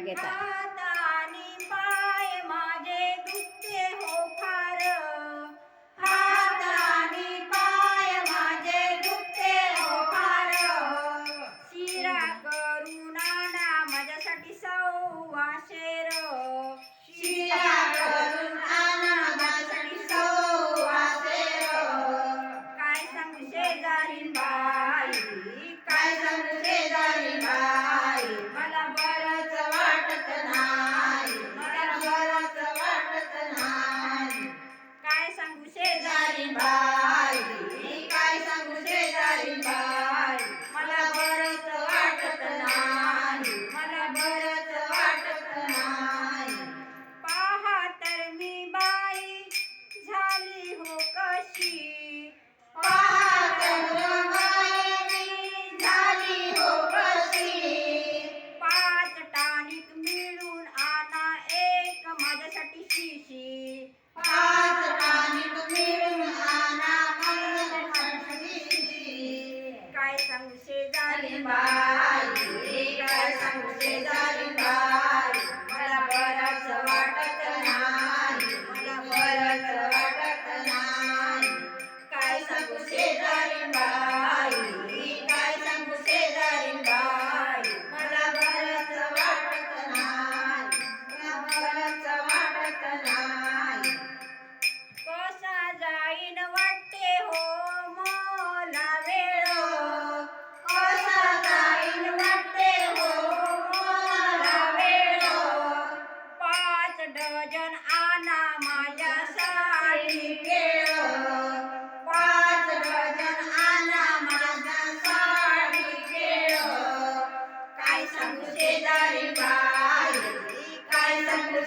I get that. ಸಂಕ್ಷೇದಾಲಿ ಬಾಯಿ ಸಂಕ್ಷೇದಾಲಿ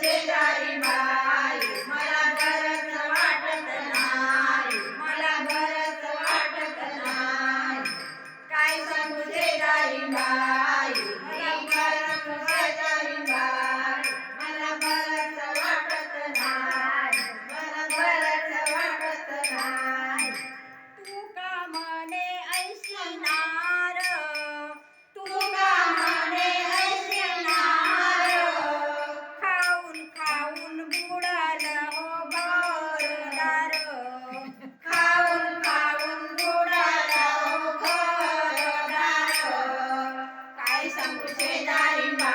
मला वाटत नाही मला बरं वाटत नाही काय सांगू సంకు చేదారింపా